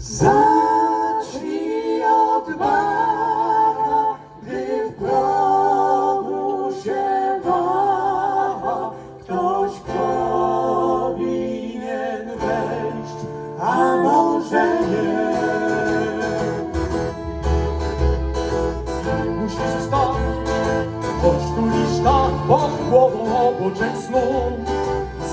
Zacznij od Pana, gdy w progu się waha. Ktoś powinien wejść, a może nie. Musisz wstać, choć tu lista pod głową oboczek snu.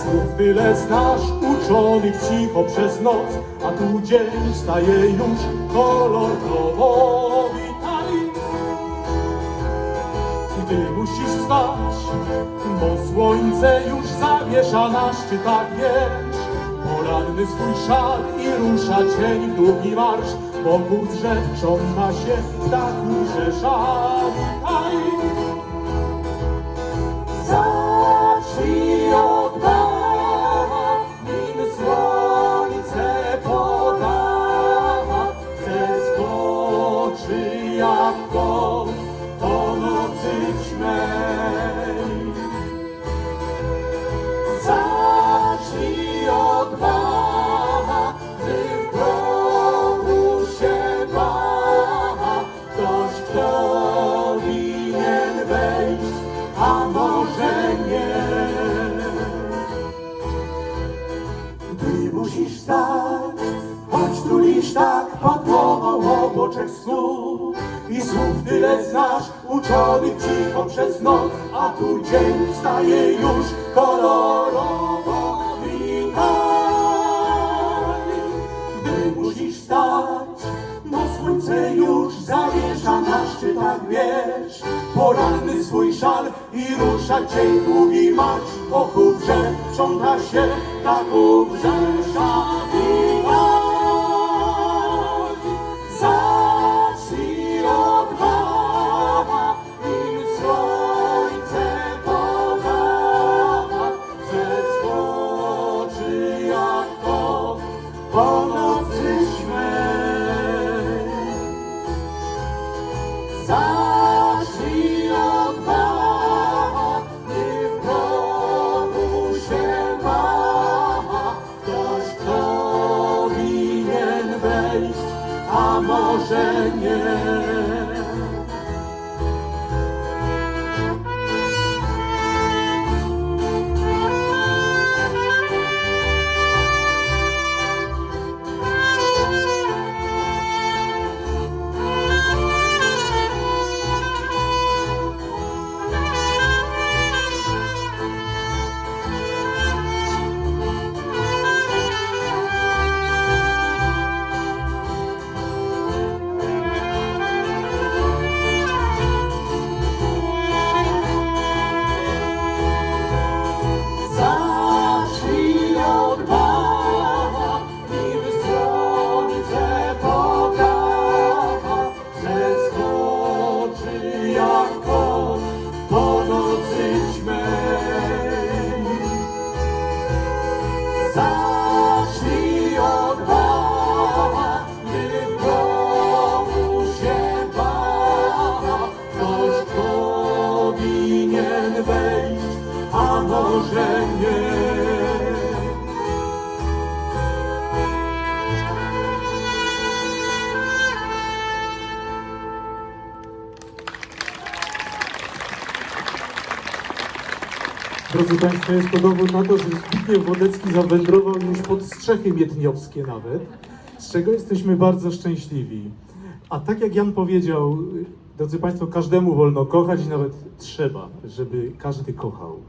Słów tyle znasz, uczonych cicho przez noc, a tu dzień staje już kolorowo. Witaj! Gdy musisz wstać, bo słońce już zawiesza na szczytach wież. Poranny swój szal i rusza cień w długi marsz, wokół drzew krząta się ptaków rzesza. Witaj! Oboczek snu. I słów tyle znasz, uczonych cicho przez noc, a tu dzień wstaje już kolorowo. Witaj, gdy musisz stać, bo słońce już zawiesza na szczytach wież. Poranny swój szal i rusza cień długi marsz, drzew krząta się ptaków rzesza. A a może nie. Drodzy Państwo, jest to dowód na to, że Zbigniew Wodecki zawędrował już pod strzechy mietniowskie nawet, z czego jesteśmy bardzo szczęśliwi. A tak jak Jan powiedział, drodzy Państwo, każdemu wolno kochać i nawet trzeba, żeby każdy kochał.